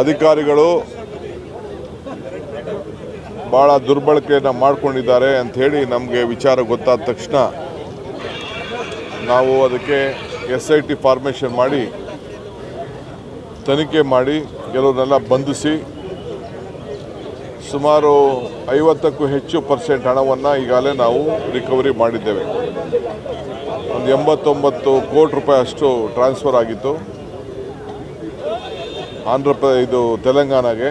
ಅಧಿಕಾರಿಗಳು ಭಾಳ ದುರ್ಬಳಕೆಯನ್ನು ಮಾಡ್ಕೊಂಡಿದ್ದಾರೆ ಅಂಥೇಳಿ ನಮಗೆ ವಿಚಾರ ಗೊತ್ತಾದ ತಕ್ಷಣ ನಾವು ಅದಕ್ಕೆ ಎಸ್ ಐ ಟಿ ಫಾರ್ಮೇಷನ್ ಮಾಡಿ ತನಿಖೆ ಮಾಡಿ ಕೆಲವನ್ನೆಲ್ಲ ಬಂಧಿಸಿ ಸುಮಾರು ಐವತ್ತಕ್ಕೂ ಹೆಚ್ಚು ಪರ್ಸೆಂಟ್ ಹಣವನ್ನು ಈಗಾಗಲೇ ನಾವು ರಿಕವರಿ ಮಾಡಿದ್ದೇವೆ. ಒಂದು ಎಂಬತ್ತೊಂಬತ್ತು ಕೋಟಿ ರೂಪಾಯಿ ಅಷ್ಟು ಟ್ರಾನ್ಸ್ಫರ್ ಆಗಿತ್ತು. ಆಂಧ್ರ ಪ್ರ ಇದು ತೆಲಂಗಾಣಗೆ.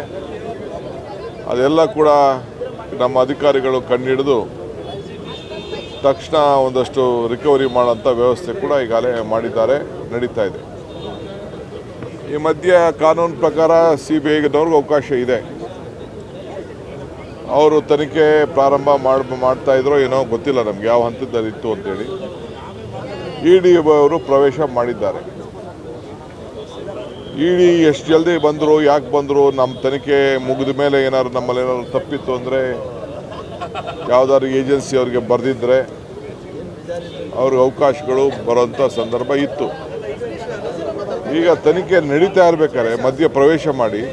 ಅದೆಲ್ಲ ಕೂಡ ನಮ್ಮ ಅಧಿಕಾರಿಗಳು ಕಣ್ಣಿಡಿದು ತಕ್ಷಣ ಒಂದಷ್ಟು ರಿಕವರಿ ಮಾಡೋಂಥ ವ್ಯವಸ್ಥೆ ಕೂಡ ಈಗಾಗಲೇ ಮಾಡಿದ್ದಾರೆ, ನಡೀತಾ ಇದೆ. ಈ ಮಧ್ಯೆ ಕಾನೂನು ಪ್ರಕಾರ ಸಿ ಬಿ ಐನವ್ರಿಗೂ ಅವಕಾಶ ಇದೆ. ಅವರು ತನಿಖೆ ಪ್ರಾರಂಭ ಮಾಡ್, ಮಾಡ್ತಾ ಇದ್ರೋ ಏನೋ ಗೊತ್ತಿಲ್ಲ ನಮ್ಗೆ, ಯಾವ ಹಂತದಲ್ಲಿ ಇತ್ತು ಅಂತೇಳಿ ಇ ಡಿ ಅವರು ಪ್ರವೇಶ ಮಾಡಿದ್ದಾರೆ. ಇ ಡಿ ಎಷ್ಟು ಜಲ್ದಿ ಬಂದರು, ಯಾಕೆ ಬಂದರು ನಮ್ಮ ತನಿಖೆ ಮುಗಿದ ಮೇಲೆ ಏನಾದ್ರು ನಮ್ಮಲ್ಲಿ ಏನಾದ್ರು ತಪ್ಪಿತ್ತು ಅಂದರೆ, ಯಾವುದಾದ್ರು ಏಜೆನ್ಸಿ ಅವರಿಗೆ ಬರೆದಿದ್ದರೆ ಅವ್ರಿಗೆ ಅವಕಾಶಗಳು ಬರೋಂಥ ಸಂದರ್ಭ ಇತ್ತು. ಈಗ ತನಿಖೆ ನಡೀತಾ ಇರಬೇಕಾದ್ರೆ ಮಧ್ಯ ಪ್ರವೇಶ ಮಾಡಿ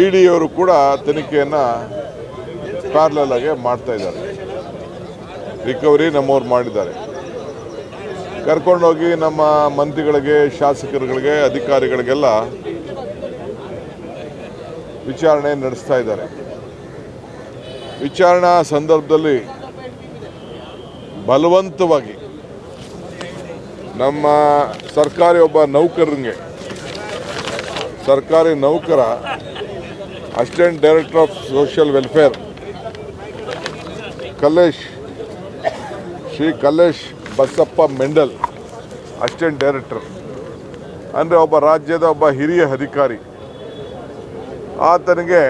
ಇ ಡಿ ಅವರು ಕೂಡ ತನಿಖೆಯನ್ನು ಪ್ಯಾರ್ಲಲ್ ಆಗಿ ಮಾಡ್ತಾ ಇದ್ದಾರೆ. ರಿಕವರಿ ನಮ್ಮವ್ರು ಮಾಡಿದ್ದಾರೆ. ಕರ್ಕೊಂಡೋಗಿ ನಮ್ಮ ಮಂತ್ರಿಗಳಿಗೆ, ಶಾಸಕರುಗಳಿಗೆ, ಅಧಿಕಾರಿಗಳಿಗೆಲ್ಲ ವಿಚಾರಣೆ ನಡೆಸ್ತಾ ಇದ್ದಾರೆ. ವಿಚಾರಣಾ ಸಂದರ್ಭದಲ್ಲಿ ಬಲವಂತವಾಗಿ ನಮ್ಮ ಸರ್ಕಾರಿ ಒಬ್ಬ ನೌಕರರಿಗೆ ಸರ್ಕಾರಿ ನೌಕರ, assistant director of social welfare, Kallesh, Shri Kallesh Basappa Mendal, assistant director. ಅಂದರೆ ಒಬ್ಬ ರಾಜ್ಯದ ಒಬ್ಬ ಹಿರಿಯ ಅಧಿಕಾರಿ. ಆತನಿಗೆ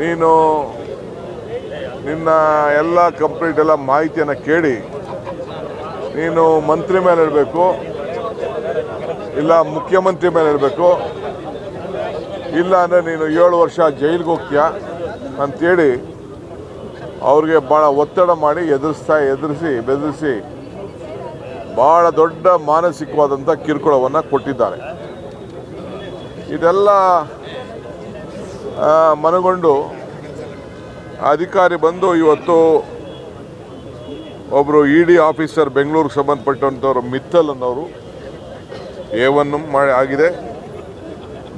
ನೀನು ನಿನ್ನ ಎಲ್ಲ ಕಂಪ್ಲೀಟ್ ಎಲ್ಲ ಮಾಹಿತಿಯನ್ನು ಕೇಳಿ, ನೀನು ಮಂತ್ರಿ ಮೇಲೆ ಇಡಬೇಕು ಇಲ್ಲ ಮುಖ್ಯಮಂತ್ರಿ ಮೇಲೆ ಇರಬೇಕು, ಇಲ್ಲ ಅಂದರೆ ನೀನು ಏಳು ವರ್ಷ ಜೈಲಿಗೆ ಹೋಗ್ತೀಯ ಅಂತೇಳಿ ಅವ್ರಿಗೆ ಭಾಳ ಒತ್ತಡ ಮಾಡಿ ಎದುರಿಸ್ತಾ, ಎದುರಿಸಿ, ಬೆದರಿಸಿ ಭಾಳ ದೊಡ್ಡ ಮಾನಸಿಕವಾದಂಥ ಕಿರುಕುಳವನ್ನು ಕೊಟ್ಟಿದ್ದಾರೆ. ಇದೆಲ್ಲ ಮನಗೊಂಡು ಅಧಿಕಾರಿ ಬಂದು ಇವತ್ತು ಒಬ್ಬರು ಇ ಡಿ ಆಫೀಸರ್ ಬೆಂಗಳೂರಿಗೆ ಸಂಬಂಧಪಟ್ಟಂಥವ್ರು ಮಿತ್ತಲ್ ಅನ್ನೋರು ಎ ಒನ್ ಮಾಡಿ ಆಗಿದೆ.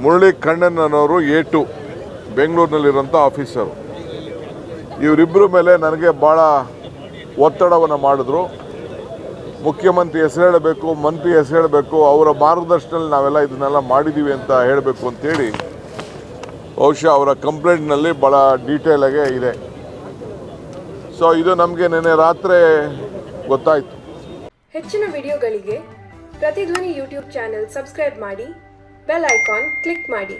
ಮುರಳಿ ಕಣ್ಣನ್ ಅನ್ನೋರು ಎ ಟು ಬೆಂಗಳೂರಿನಲ್ಲಿರೋಂಥ ಆಫೀಸರು. ಇವರಿಬ್ಬರ ಮೇಲೆ ನನಗೆ ಭಾಳ ಒತ್ತಡವನ್ನು ಮಾಡಿದ್ರು. ಮುಖ್ಯಮಂತ್ರಿ ಹೆಸರು ಹೇಳಬೇಕು, ಮಂತ್ರಿ ಹೆಸರು ಹೇಳಬೇಕು, ಅವರ ಮಾರ್ಗದರ್ಶನದಲ್ಲಿ ನಾವೆಲ್ಲ ಇದನ್ನೆಲ್ಲ ಮಾಡಿದ್ದೀವಿ ಅಂತ ಹೇಳಬೇಕು ಅಂತೇಳಿ ಬಹುಶಃ ಅವರ ಕಂಪ್ಲೇಂಟ್ನಲ್ಲಿ ಭಾಳ ಡೀಟೇಲಾಗೆ ಇದೆ. ಸೊ ಇದು ನಮಗೆ ನಿನ್ನೆ ರಾತ್ರಿ ಗೊತ್ತಾಯಿತು. ಹೆಚ್ಚಿನ ವಿಡಿಯೋಗಳಿಗೆ ಪ್ರತಿಧ್ವನಿ ಯೂಟ್ಯೂಬ್ ಚಾನೆಲ್ ಸಬ್ಸ್ಕ್ರೈಬ್ ಮಾಡಿ, ಬೆಲ್ ಐಕಾನ್ ಕ್ಲಿಕ್ ಮಾಡಿ.